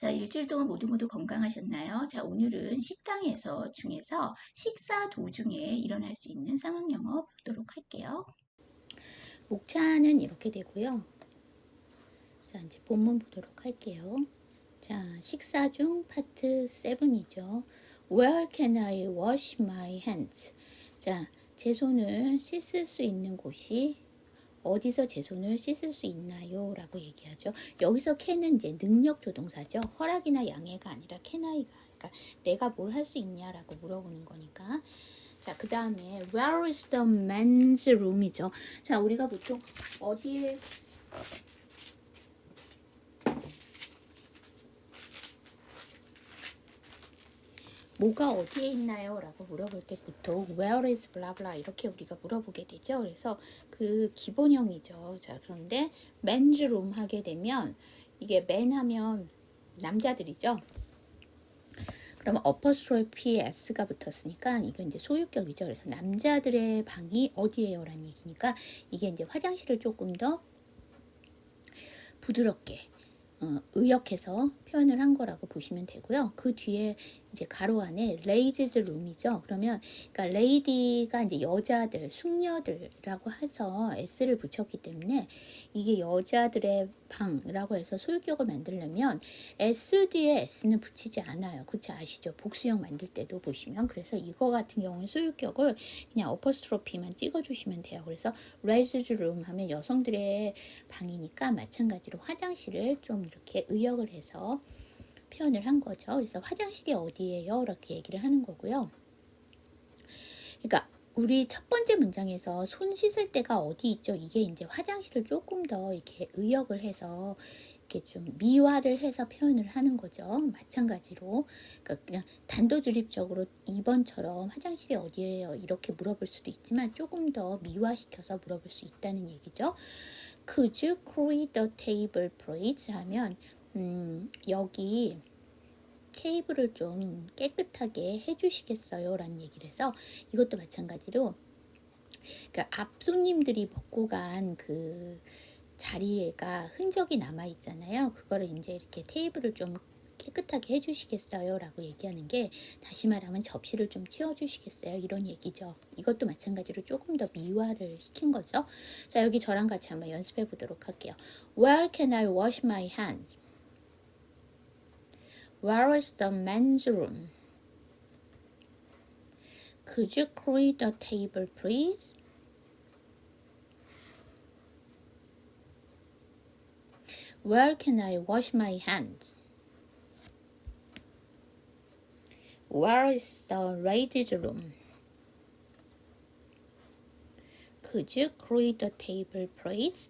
자, 일주일 동안 모두 모두 건강하셨나요? 자, 오늘은 식당에서 중에서 식사 도중에 일어날 수 있는 상황 영어 보도록 할게요. 목차는 이렇게 되고요. 자, 이제 본문 보도록 할게요. 자, 식사 중 파트 7이죠. Where can I wash my hands? 자, 제 손을 씻을 수 있는 곳이 어디서 제 손을 씻을 수 있나요? 라고 얘기하죠. 여기서 can은 이제 능력 조동사죠. 허락이나 양해가 아니라 I가. 그러니까 내가 뭘 할 수 있냐라고 물어보는 거니까. 자, 그 다음에 where is the men's room이죠. 자, 우리가 보통 어디에 뭐가 어디에 있나요? 라고 물어볼 때 보통 where is blah blah 이렇게 우리가 물어보게 되죠. 그래서 그 기본형이죠. 자, 그런데 men's room 하게 되면 이게 men 하면 남자들이죠. 그러면 apostrophe s가 붙었으니까 이건 이제 소유격이죠. 그래서 남자들의 방이 어디예요 라는 얘기니까 이게 이제 화장실을 조금 더 부드럽게 어, 의역해서 표현을 한 거라고 보시면 되고요. 그 뒤에 이제 가로 안에 ladies room이죠. 그러면 그러니까 lady가 이제 여자들, 숙녀들이라고 해서 s를 붙였기 때문에 이게 여자들의 방이라고 해서 소유격을 만들려면 s 뒤에 s는 붙이지 않아요. 그렇지 아시죠? 복수형 만들 때도 보시면 그래서 이거 같은 경우는 소유격을 그냥 어퍼스트로피만 찍어 주시면 돼요. 그래서 ladies room 하면 여성들의 방이니까 마찬가지로 화장실을 좀 이렇게 의역을 해서 표현을 한 거죠. 그래서 화장실이 어디예요? 이렇게 얘기를 하는 거고요. 그러니까 우리 첫 번째 문장에서 손 씻을 때가 어디 있죠? 이게 이제 화장실을 조금 더 이렇게 의역을 해서 이렇게 좀 미화를 해서 표현을 하는 거죠. 마찬가지로 그러니까 그냥 단도직입적으로 2번처럼 화장실이 어디예요? 이렇게 물어볼 수도 있지만 조금 더 미화시켜서 물어볼 수 있다는 얘기죠. Could you clear the table, please? 하면 음, 여기 테이블을 좀 깨끗하게 해주시겠어요? 라는 얘기를 해서 이것도 마찬가지로 그러니까 앞 손님들이 먹고 간 그 자리에가 흔적이 남아 있잖아요. 그거를 이제 이렇게 테이블을 좀 깨끗하게 해주시겠어요? 라고 얘기하는 게 다시 말하면 접시를 좀 치워주시겠어요? 이런 얘기죠. 이것도 마찬가지로 조금 더 미화를 시킨 거죠. 자, 여기 저랑 같이 한번 연습해 보도록 할게요. Where can I wash my hands? Where is the men's room? Could you create a table, please? Where can I wash my hands? Where is the ladies' room? Could you create a table, please?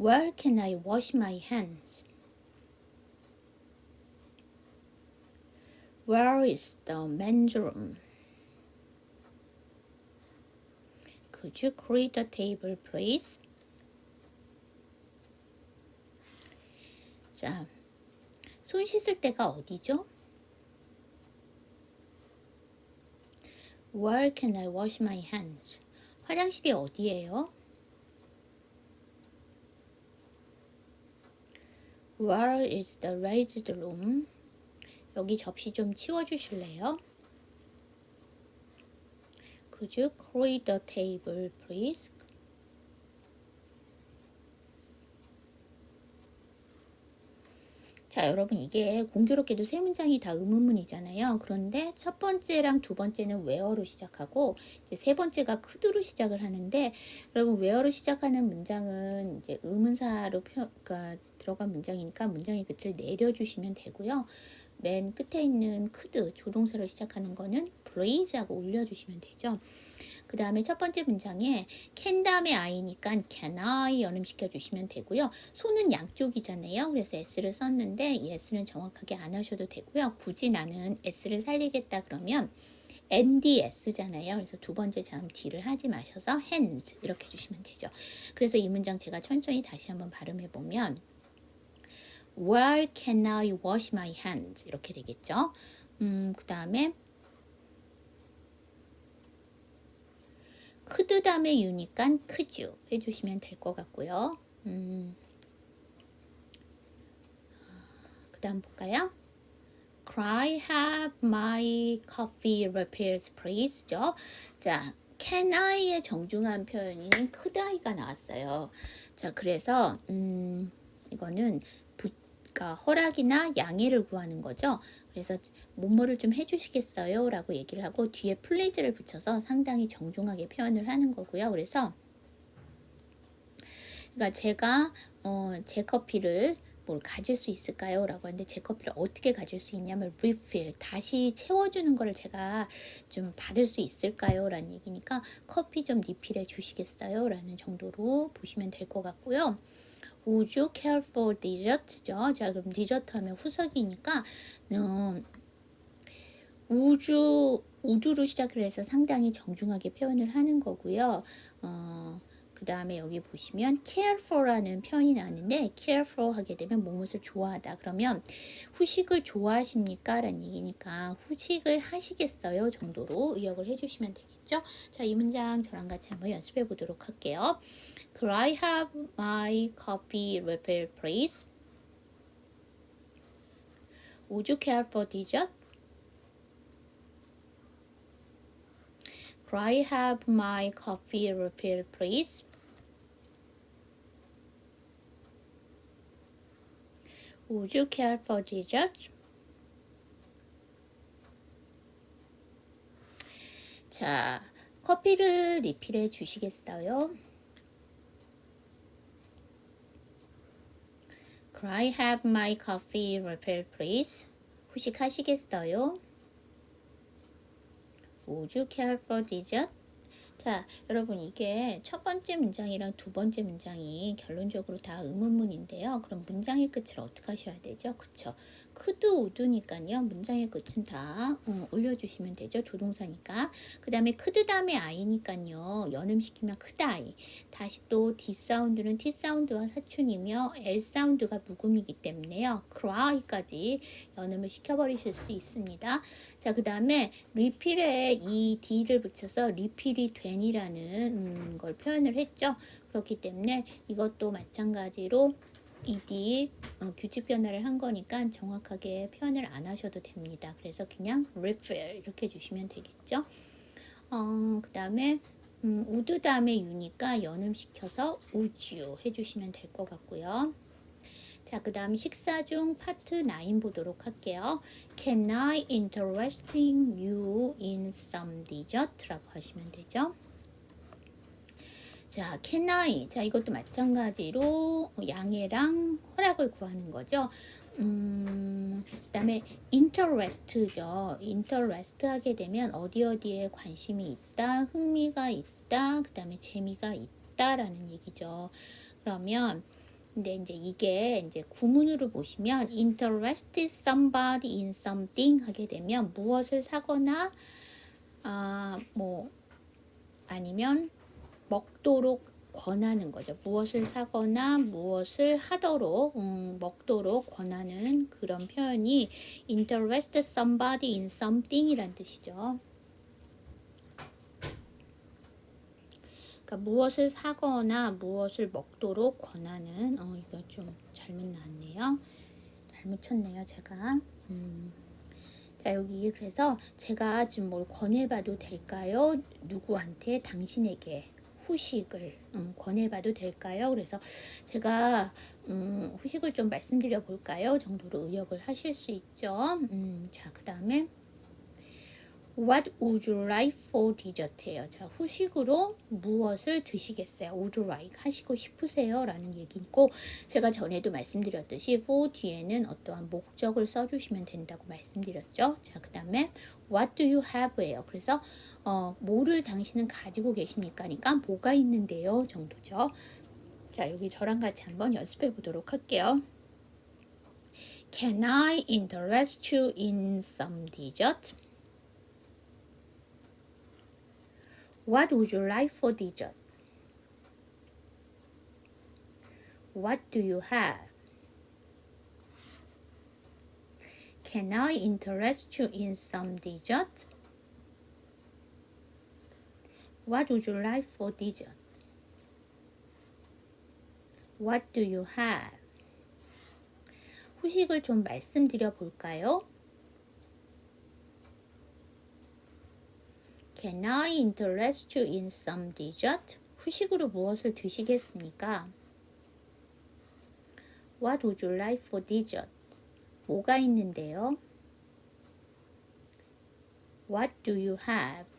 Where can I wash my hands? Where is the men's room? Could you clear the table, please? 자, 손 씻을 때가 어디죠? Where can I wash my hands? 화장실이 어디예요? Where is the raised room? 여기 접시 좀 치워주실래요? Could you clear the table, please? 자, 여러분 이게 공교롭게도 세 문장이 다 의문문이잖아요. 그런데 첫 번째랑 두 번째는 where로 시작하고 이제 세 번째가 could로 시작을 하는데 여러분 where로 시작하는 문장은 이제 의문사로 표, 그러니까 들어간 문장이니까 문장의 끝을 내려주시면 되고요. 맨 끝에 있는 could 조동사로 시작하는 거는 please하고 올려주시면 되죠. 그 다음에 첫 번째 문장에 can 다음에 i니까 can I 연음시켜 주시면 되고요. 손은 양쪽이잖아요. 그래서 s를 썼는데 이 s는 정확하게 안 하셔도 되고요. 굳이 나는 s를 살리겠다 그러면 NDS잖아요. 그래서 두 번째 자음 D를 하지 마셔서 hands 이렇게 해주시면 되죠. 그래서 이 문장 제가 천천히 다시 한번 발음해 보면 Where can I wash my hands? 이렇게 되겠죠. 음, 그 다음에 could 다음에 could you 해주시면 될 것 같고요. 음. 그 다음 볼까요? Cry have my coffee refills please죠. 자, can I의 정중한 표현인 could I가 나왔어요. 자, 그래서 음, 이거는 부, 그러니까 허락이나 양해를 구하는 거죠. 그래서 뭐뭐를 좀 해주시겠어요? 라고 얘기를 하고 뒤에 플리즈를 붙여서 상당히 정중하게 표현을 하는 거고요. 그래서 그러니까 제가 어, 제 커피를 뭘 가질 수 있을까요? 라고 하는데 제 커피를 어떻게 가질 수 있냐면 refill 다시 채워주는 거를 제가 좀 받을 수 있을까요? 라는 얘기니까 커피 좀 리필해 주시겠어요? 라는 정도로 보시면 될 것 같고요. Would you care for dessert죠? 자 그럼 디저트 하면 후석이니까 음, 우주 우주로 시작을 해서 상당히 정중하게 표현을 하는 거고요. 어, 그 다음에 여기 보시면 care for라는 표현이 나왔는데 care for 하게 되면 무엇을 좋아하다 그러면 후식을 좋아하십니까? 라는 얘기니까 후식을 하시겠어요? 정도로 의역을 해주시면 되겠죠? 자, 이 문장 저랑 같이 한번 연습해 보도록 할게요. Could I have my coffee refill, please? Would you care for dessert? Could I have my coffee refill, please? Would you care for dessert? 자, 커피를 리필해 주시겠어요? Could I have my coffee refill, please? 후식하시겠어요? Would you care for dessert? 자, 여러분 이게 첫 번째 문장이랑 두 번째 문장이 결론적으로 다 의문문인데요. 그럼 문장의 끝을 어떻게 하셔야 되죠? 그쵸? 크드 우드니까요. 문장의 끝은 다 어, 올려주시면 되죠. 조동사니까. 그 다음에 크드 다음에 아이니까요. 연음시키면 크다이. 다시 또 D 사운드는 T 사운드와 사춘이며 L 사운드가 묵음이기 때문에요. cry까지 연음을 시켜버리실 수 있습니다. 자, 그 다음에 리필에 이 D를 붙여서 리필이 된이라는 음, 걸 표현을 했죠. 그렇기 때문에 이것도 마찬가지로 ed 어, 규칙 변화를 한 거니까 정확하게 표현을 안 하셔도 됩니다. 그래서 그냥 refill 이렇게 주시면 되겠죠. 어, 그 다음에 음, 우드 다음에 유니까 연음시켜서 우주 해주시면 될 것 같고요. 자, 그 다음 식사 중 파트 9 보도록 할게요. Can I interesting you in some dessert? 라고 하시면 되죠. 자, I? 자, 이것도 마찬가지로 양해랑 허락을 구하는 거죠. 음, 그 다음에 interest죠. interest 하게 되면 어디 어디에 관심이 있다, 흥미가 있다, 그 다음에 재미가 있다라는 얘기죠. 그러면 근데 이제 이게 이제 구문으로 보시면 interested somebody in something 하게 되면 무엇을 사거나 아, 뭐 아니면 먹도록 권하는 거죠. 무엇을 사거나 무엇을 하도록 음, 먹도록 권하는 그런 표현이 interest somebody in something이란 뜻이죠. 그러니까 무엇을 사거나 무엇을 먹도록 권하는 어 이거 좀 잘못 나왔네요. 잘못 쳤네요, 제가. 음. 자, 여기 그래서 제가 좀뭘 권해봐도 될까요? 누구한테? 당신에게. 후식을 음, 권해봐도 될까요? 그래서 제가 음, 후식을 좀 말씀드려 볼까요? 정도로 의역을 하실 수 있죠. 음, 자, 그 다음에 What would you like for dessert예요. 자, 후식으로 무엇을 드시겠어요? Would you like 하시고 싶으세요? 라는 얘기고 제가 전에도 말씀드렸듯이 for 뒤에는 어떠한 목적을 써주시면 된다고 말씀드렸죠. 자, 그 다음에 What do you have예요. 그래서 어, 뭐를 당신은 가지고 계십니까? 니까 뭐가 있는데요? 정도죠. 자, 여기 저랑 같이 한번 연습해 보도록 할게요. Can I interest you in some dessert? What would you like for dessert? What do you have? Can I interest you in some dessert? What would you like for dessert? What do you have? 후식을 좀 말씀드려 볼까요? Can I interest you in some dessert? 후식으로 무엇을 드시겠습니까? What would you like for dessert? 뭐가 있는데요? What do you have?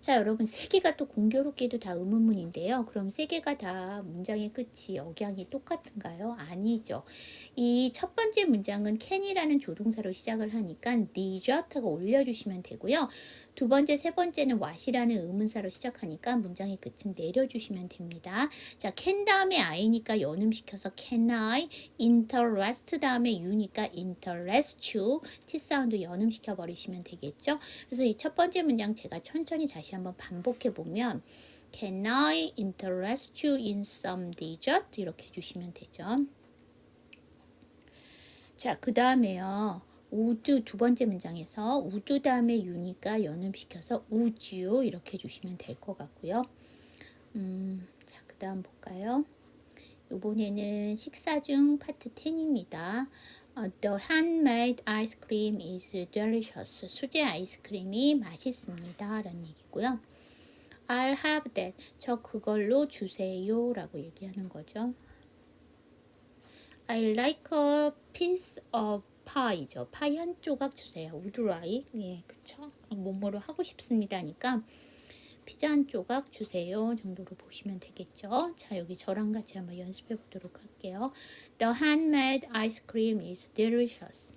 자, 여러분 세 개가 또 공교롭게도 다 의문문인데요. 그럼 세 개가 다 문장의 끝이 억양이 똑같은가요? 아니죠. 이 첫 번째 문장은 can이라는 조동사로 시작을 하니까 dessert하고 올려주시면 되고요. 두 번째, 세 번째는 what이라는 의문사로 시작하니까 문장의 끝은 내려주시면 됩니다. 자, can 다음에 I니까 연음시켜서 can I, interest 다음에 you니까 interest you, T 사운드 연음시켜 버리시면 되겠죠. 그래서 이 첫 번째 문장 제가 천천히 다시 한번 반복해 보면 Can I interest you in some dessert? 이렇게 해주시면 되죠. 자, 그 다음에요. Would 두 번째 문장에서 would 다음에 you니까 연음시켜서 you 이렇게 해주시면 될 것 같고요. 음, 자, 그 다음 볼까요? 이번에는 식사 중 파트 10입니다. 어, the handmade ice cream is delicious. 수제 아이스크림이 맛있습니다. 라는 얘기고요. I'll have that. 저 그걸로 주세요. 라고 얘기하는 거죠. I like a piece of pie죠. 파이 한 조각 주세요. Would like. 예, 그쵸. 뭐뭐로 하고 싶습니다니까 피자 한 조각 주세요 정도로 보시면 되겠죠. 자, 여기 저랑 같이 한번 연습해 보도록 할게요. The handmade ice cream is delicious.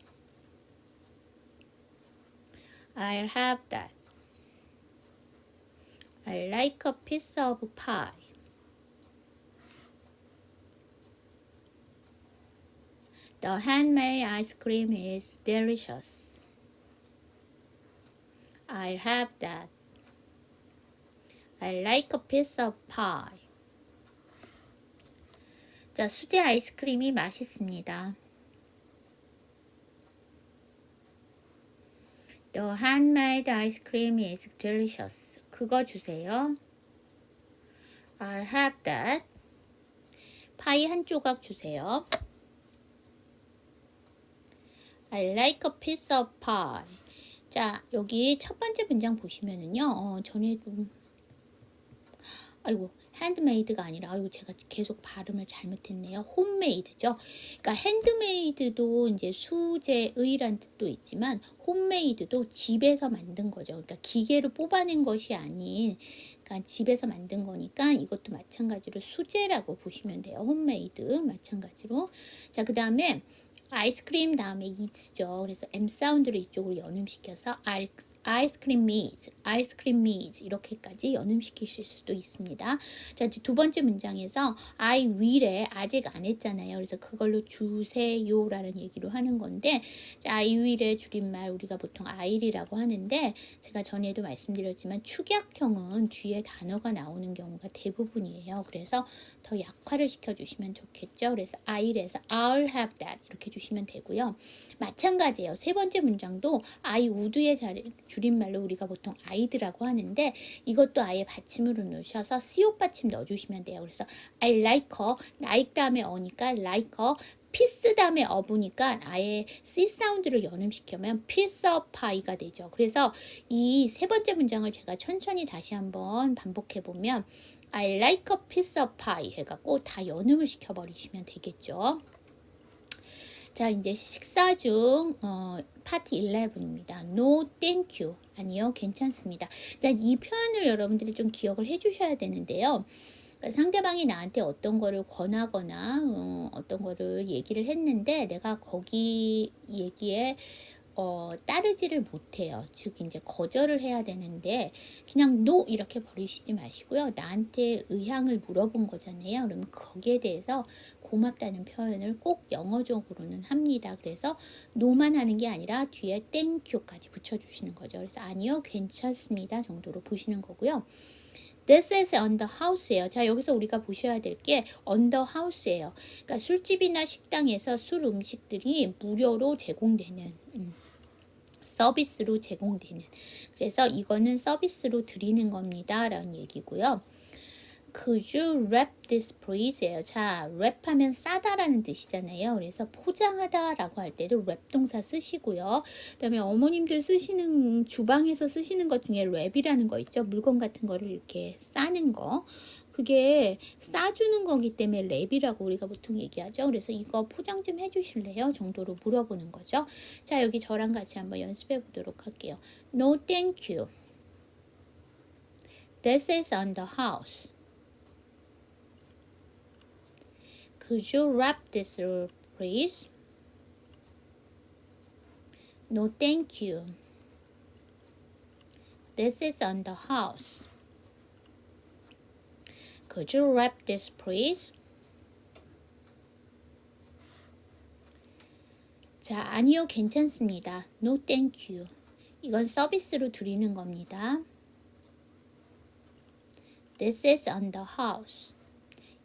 I'll have that. I like a piece of pie. The handmade ice cream is delicious. I'll have that. I like a piece of pie. 자, 수제 아이스크림이 맛있습니다. The handmade ice cream is delicious. 그거 주세요. I'll have that. 파이 한 조각 주세요. I like a piece of pie. 자, 여기 첫 번째 문장 보시면은요, 어, 전에도 아이고 핸드메이드가 아니라 아이고 제가 계속 발음을 잘못했네요. 홈메이드죠. 그러니까 핸드메이드도 이제 수제의란 뜻도 있지만 홈메이드도 집에서 만든 거죠. 그러니까 기계로 뽑아낸 것이 아닌 그러니까 집에서 만든 거니까 이것도 마찬가지로 수제라고 보시면 돼요. 홈메이드 마찬가지로. 자, 그다음에 아이스크림 다음에 이즈죠. 그래서 M 사운드를 이쪽으로 연음시켜서 아이스 크림 미즈, 아이스크림 미즈 이렇게까지 연음시키실 수도 있습니다. 자, 이제 두 번째 문장에서 I will에 아직 안 했잖아요. 그래서 그걸로 주세요라는 얘기로 하는 건데 I will의 줄임말 우리가 보통 I'이라고 하는데 제가 전에도 말씀드렸지만 축약형은 뒤에 단어가 나오는 경우가 대부분이에요. 그래서 더 약화를 시켜주시면 좋겠죠. 그래서 I'에서 I'll have that 이렇게 주시면 되고요. 마찬가지예요. 세 번째 문장도 I would의 자리, 줄임말로 우리가 보통 I'드라고 하는데 이것도 아예 받침으로 넣으셔서 co 받침 넣어주시면 돼요. 그래서 I like her, like 다음에 어니까 like her, 피스 다음에 어부니까 아예 C 사운드를 연음시키면 of pie가 되죠. 그래서 이 세 번째 문장을 제가 천천히 다시 한번 반복해 보면 I like a piece of pie 해갖고 다 연음을 시켜버리시면 되겠죠. 자, 이제 식사 중 어, 파트 11입니다. No, thank you. 아니요, 괜찮습니다. 자, 이 표현을 여러분들이 좀 기억을 해 주셔야 되는데요. 그러니까 상대방이 나한테 어떤 거를 권하거나 어, 어떤 거를 얘기를 했는데 내가 거기 얘기에 어, 따르지를 못해요. 즉 이제 거절을 해야 되는데 그냥 no 이렇게 버리시지 마시고요. 나한테 의향을 물어본 거잖아요. 그러면 거기에 대해서 고맙다는 표현을 꼭 영어적으로는 합니다. 그래서 no만 하는 게 아니라 뒤에 you까지 붙여주시는 거죠. 그래서 아니요, 괜찮습니다 정도로 보시는 거고요. This is on the house예요. 자, 여기서 우리가 보셔야 될 게 on the house예요. 그러니까 술집이나 식당에서 술 음식들이 무료로 제공되는 음. 서비스로 제공되는. 그래서 이거는 서비스로 드리는 겁니다. 라는 얘기고요. Could you wrap this please예요. 자, 랩하면 싸다라는 뜻이잖아요. 그래서 포장하다라고 할 때도 랩 동사 쓰시고요. 그다음에 어머님들 쓰시는 주방에서 쓰시는 것 중에 랩이라는 거 있죠. 물건 같은 거를 이렇게 싸는 거. 그게 싸주는 거기 때문에 랩이라고 우리가 보통 얘기하죠. 그래서 이거 포장 좀 해주실래요? 정도로 물어보는 거죠. 자, 여기 저랑 같이 한번 연습해 보도록 할게요. No, thank you. This is on the house. Could you wrap this, please? No, thank you. This is on the house. Could you wrap this, please? 자, 아니요, 괜찮습니다. No, thank you. 이건 서비스로 드리는 겁니다. This is on the house.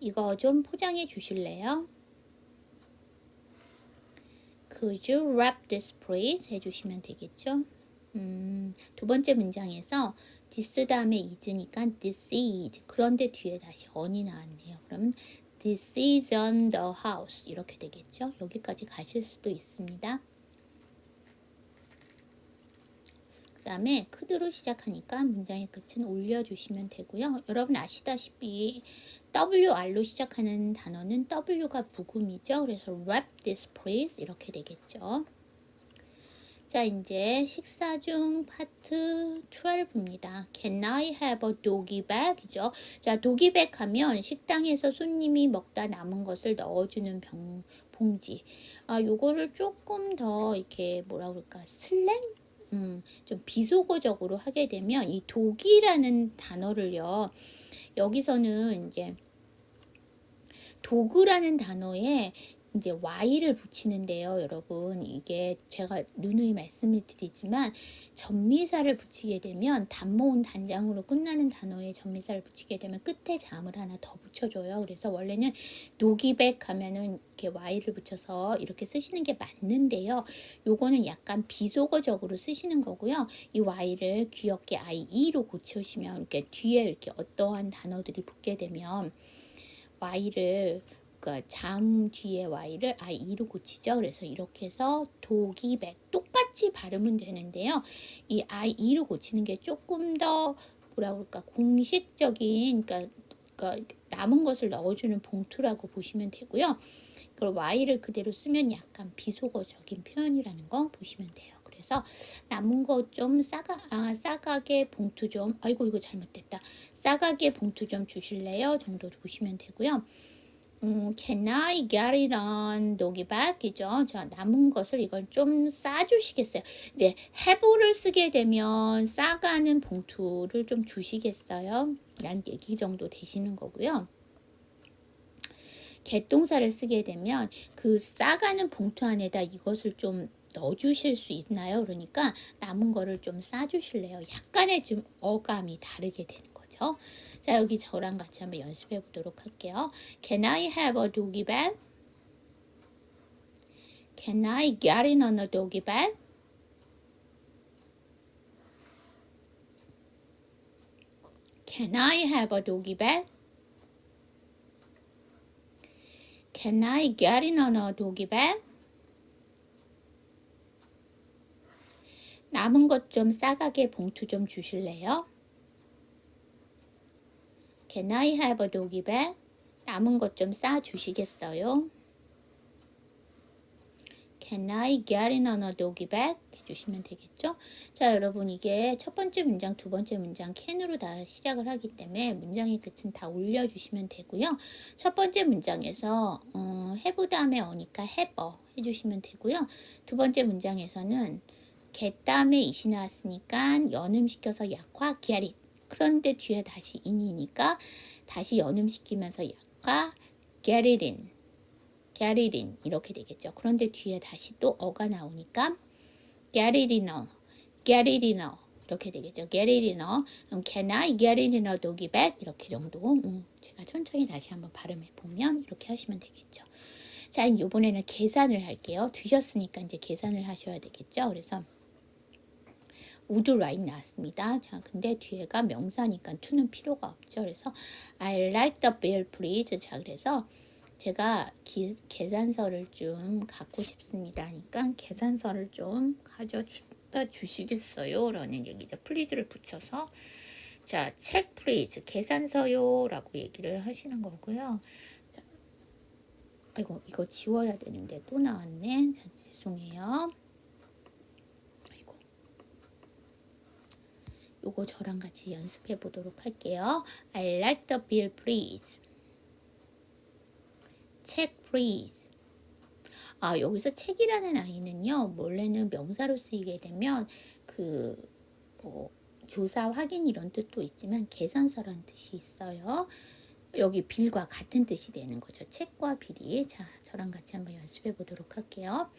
이거 좀 포장해 주실래요? Could you wrap this, please? 해주시면 되겠죠? 음, 두 번째 문장에서 this 다음에 is니까 this is. 그런데 뒤에 다시 on이 나왔네요. 그럼 this is on the house. 이렇게 되겠죠? 여기까지 가실 수도 있습니다. 그 다음에 could로 시작하니까 문장의 끝은 올려주시면 되고요. 여러분 아시다시피 WR로 시작하는 단어는 W가 묵음이죠. 그래서 wrap this please 이렇게 되겠죠. 자, 이제 식사 중 파트 12입니다. Can I have a doggy bag? 이죠. 자, bag 하면 식당에서 손님이 먹다 남은 것을 넣어주는 병, 봉지. 아, 요거를 조금 더 이렇게 뭐라 그럴까, 슬랭? 음, 좀 비속어적으로 하게 되면 이 독이라는 단어를요. 여기서는 이제 도구라는 단어에 이제 y를 붙이는데요, 여러분. 이게 제가 누누이 말씀을 드리지만 전미사를 붙이게 되면 단모음 단장으로 끝나는 단어에 전미사를 붙이게 되면 끝에 잠을 하나 더 붙여줘요. 그래서 원래는 노기백 하면은 이렇게 y를 붙여서 이렇게 쓰시는 게 맞는데요. 요거는 약간 비속어적으로 쓰시는 거고요. 이 y를 귀엽게 ie로 고쳐주시면 이렇게 뒤에 이렇게 어떠한 단어들이 붙게 되면 y를 그러니까 잠 뒤에 y를 i로 고치죠. 그래서 이렇게 해서 독이백 똑같이 발음은 되는데요. 이 i로 고치는 게 조금 더 뭐라 그럴까 공식적인 그러니까, 그러니까 남은 것을 넣어주는 봉투라고 보시면 되고요. 그걸 y를 그대로 쓰면 약간 비속어적인 표현이라는 거 보시면 돼요. 그래서 남은 거 좀 싸가 아 싸가게 봉투 좀 아이고 이거 잘못됐다. 싸가게 봉투 좀 주실래요? 정도로 보시면 되고요. 음, can I get it on doggy bag이죠. 자, 남은 것을 이걸 좀 싸주시겠어요. 이제 have를 쓰게 되면 싸가는 봉투를 좀 주시겠어요. 라는 얘기 정도 되시는 거고요. 개동사를 쓰게 되면 그 싸가는 봉투 안에다 이것을 좀 넣어주실 수 있나요? 그러니까 남은 거를 좀 싸주실래요? 약간의 좀 어감이 다르게 되는 거죠. 자, 여기 저랑 같이 한번 연습해 보도록 할게요. Can I have a doggy bag? Can I get in on a doggy bag? Can I have a doggy bag? Can I get in on a doggy bag? 남은 것 좀 싸가게 봉투 좀 주실래요? Can I have a doggy bag? 남은 것 좀 싸 주시겠어요? Can I get in on a doggy bag? 해주시면 되겠죠? 자, 여러분 이게 첫 번째 문장, 두 번째 문장 can으로 다 시작을 하기 때문에 문장의 끝은 다 올려주시면 되고요. 첫 번째 문장에서 어, have 다음에 오니까 have 해주시면 되고요. 두 번째 문장에서는 get 다음에 it이 나왔으니까 연음시켜서 약화 get it. 그런데 뒤에 다시 in이니까 다시 연음시키면서 약화 get it in. get it in 이렇게 되겠죠. 그런데 뒤에 다시 또 어가 나오니까 get it in get it in 이렇게 되겠죠. get it in. 그럼 can I get it in a doggy bag? 이렇게 정도. 음, 제가 천천히 다시 한번 발음해 보면 이렇게 하시면 되겠죠. 자, 이번에는 계산을 할게요. 드셨으니까 이제 계산을 하셔야 되겠죠. 그래서 would like 나왔습니다. 자, 근데 뒤에가 명사니까 to는 필요가 없죠. 그래서 I like the bill please. 자, 그래서 제가 기, 계산서를 좀 갖고 싶습니다. 하니까 계산서를 좀 가져다 주시겠어요? 라는 얘기죠. please를 붙여서 자, 책 플리즈 계산서요라고 얘기를 하시는 거고요. 자, 아이고 이거 지워야 되는데 또 나왔네. 자, 죄송해요. 아이고. 요거 저랑 같이 연습해 보도록 할게요. I like the bill, please. 책 please. 아, 여기서 책이라는 아이는요, 원래는 명사로 쓰이게 되면 그, 뭐, 조사 확인 이런 뜻도 있지만 계산서라는 뜻이 있어요. 여기 빌과 같은 뜻이 되는 거죠. 책과 빌이. 자, 저랑 같이 한번 연습해 보도록 할게요.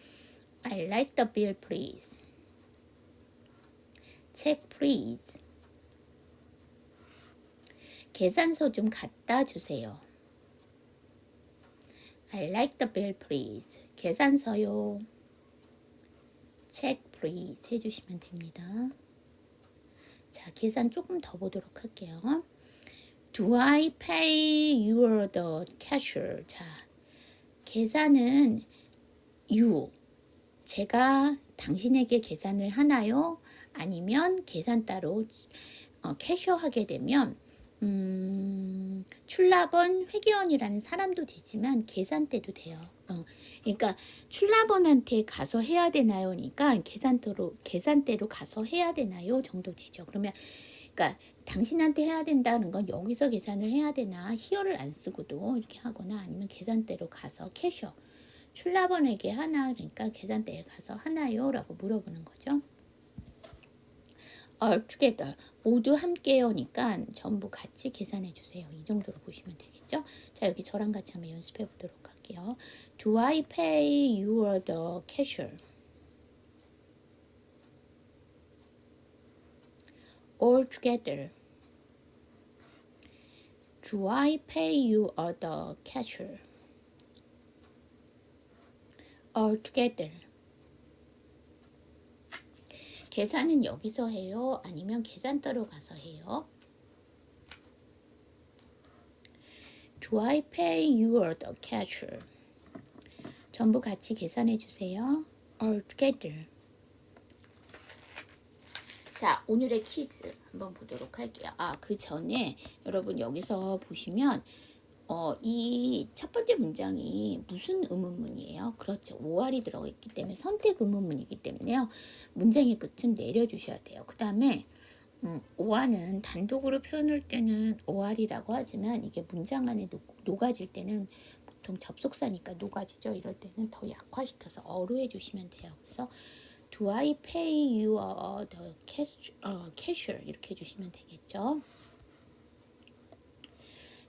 I like the bill, please. 책, please. 계산서 좀 갖다 주세요. I like the bill, please. 계산서요. 책, please. 해주시면 됩니다. 자, 계산 조금 더 보도록 할게요. Do I pay you the cashier? 자, 계산은 you. 제가 당신에게 계산을 하나요? 아니면 계산 따로 어, 캐셔 하게 되면 음, 출납원 회계원이라는 사람도 되지만 계산대도 돼요. 어, 그러니까 출납원한테 가서 해야 되나요? 그러니까 계산대로 계산대로 가서 해야 되나요? 정도 되죠. 그러면 그러니까 당신한테 해야 된다는 건 여기서 계산을 해야 되나 히어를 안 쓰고도 이렇게 하거나 아니면 계산대로 가서 캐셔 출납원에게 하나 그러니까 계산대에 가서 하나요라고 물어보는 거죠. All together 모두 함께요니까 전부 같이 계산해 주세요. 이 정도로 보시면 되겠죠? 자 여기 저랑 같이 한번 연습해 보도록 할게요. Do I pay you the cashier? all together. Do I pay you or the cashier? all together. 계산은 여기서 해요? 아니면 계산대로 가서 해요? Do I pay you or the cashier? 전부 같이 계산해 주세요. all together. 자, 오늘의 퀴즈 한번 보도록 할게요. 아, 그 전에 여러분 여기서 보시면 어, 이 첫 번째 문장이 무슨 의문문이에요? 그렇죠. 5할이 들어가 있기 때문에 선택 의문문이기 때문에요. 문장의 끝은 내려주셔야 돼요. 그 다음에 음, 5할은 단독으로 표현할 때는 5할이라고 하지만 이게 문장 안에 녹, 녹아질 때는 보통 접속사니까 녹아지죠. 이럴 때는 더 약화시켜서 어로 해주시면 돼요. 그래서 Do I pay you the cash, uh, cashier? 이렇게 해주시면 되겠죠.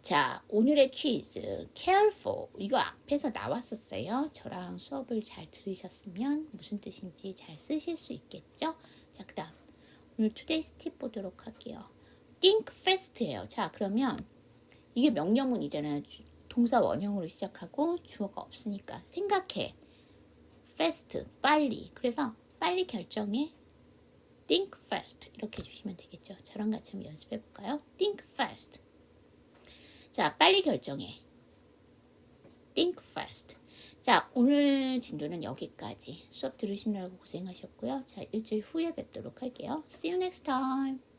자, 오늘의 퀴즈. careful. 이거 앞에서 나왔었어요. 저랑 수업을 잘 들으셨으면 무슨 뜻인지 잘 쓰실 수 있겠죠? 자, 그 다음. 오늘 today's tip 보도록 할게요. think fast예요. 자, 그러면 이게 명령문이잖아요. 주- 동사 원형으로 시작하고 주어가 없으니까 생각해. fast, 빨리. 그래서 빨리 결정해. think fast. 이렇게 해주시면 되겠죠. 저랑 같이 한번 연습해 볼까요? think fast. 자, 빨리 결정해. Think fast. 자, 오늘 진도는 여기까지. 수업 들으시느라고 고생하셨고요. 자, 일주일 후에 뵙도록 할게요. See you next time.